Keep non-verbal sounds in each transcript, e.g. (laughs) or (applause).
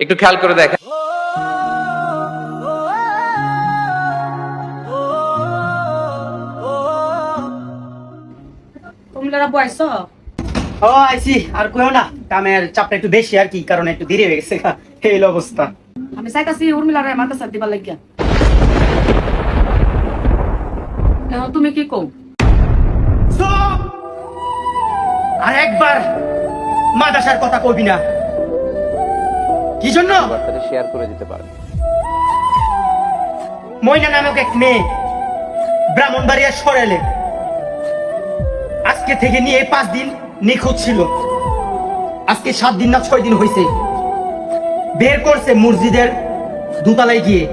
একটু খেয়াল করে দেখেন। তোমরা বয়স ও আইসি আর কইও না কামের চাপটা একটু বেশি আর কি কারণ একটু দেরি হয়ে গেছে। (laughs) এই অবস্থা। আমি চাইতাছি উর্মিলারে মাথা সাথ দিবার লাগিয়া। এখন তুমি কি কও? আর একবার মাদাসার কথা কবি না। কি জন্য? বার্তাটা শেয়ার করে দিতে পারেন ময়না নামক এক মেয়ে ব্রাহ্মণবাড়িয়া আজকে থেকে নিয়ে পাঁচ দিন নিখোঁজ ছিল। আজকে সাত দিন না ছয় দিন হয়েছে বের করছে মসজিদের দুতলায় গিয়ে।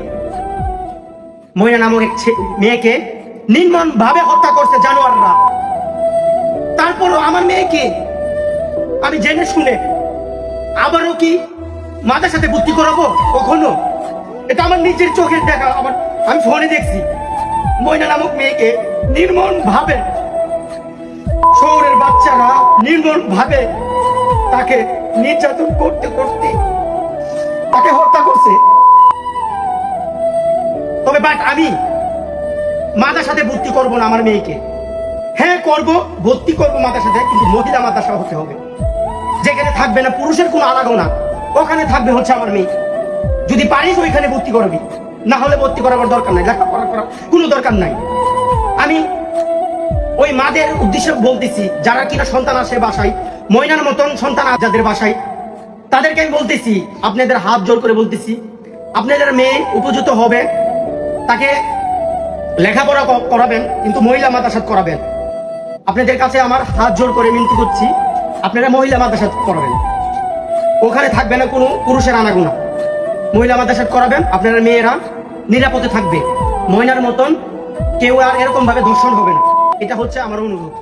ময়না নামক এক মেয়েকে নির্মম ভাবে হত্যা করছে জানোয়াররা। তারপরও আমার মেয়েকে আমি জেনে শুনে আবারও কি মাদের সাথে বুদ্ধি করাবো? কখনো? এটা আমার নিজের চোখের দেখা। আমার আমি ফোনে দেখছি। ময়না নামক মেয়েকে নির্মম ভাবে শহরের বাচ্চারা নির্মম ভাবে তাকে নির্যাতন করতে করতে তাকে হত্যা করছে। তবে বাট আমি মাদার সাথে ভর্তি করব না আমার মেয়েকে। হ্যাঁ করব, ভর্তি করব মাদার সাথে, কিন্তু মহিলা মাদ্রাসা হতে হবে। যেখানে থাকবে না, পুরুষের কোনো আলাদা ওখানে থাকবে হচ্ছে আমার মেয়ে। যদি পারিস ওইখানে ভর্তি করবি। না হলে ভর্তি করাবার দরকার নাই। লেখাপড়া করার কোনো দরকার নাই। আমি ওই মাদের উদ্দেশ্যে বলতেছি, যারা কিনা সন্তান আসে বাসায়, ময়নার মতন সন্তান যাদের বাসায়, তাদেরকে আমি বলতেছি, আপনাদের হাত জোর করে বলতেছি, আপনাদের মেয়ে উপযুক্ত হবে, তাকে লেখাপড়া করাবেন, কিন্তু মহিলা মাদ্রাসাত করাবেন। আপনাদের কাছে আমার হাত জোর করে মিনতি করছি, আপনারা মহিলা মাদ্রাসাত করাবেন। ওখানে থাকবে না কোনো পুরুষের আনাগোনা। মহিলা মাদ্রাসাত করাবেন, আপনারা মেয়েরা নিরাপদে থাকবে। ময়নার মতন কেউ আর এরকম ভাবে দর্শন হবে না। এটা হচ্ছে আমার অনুরোধ।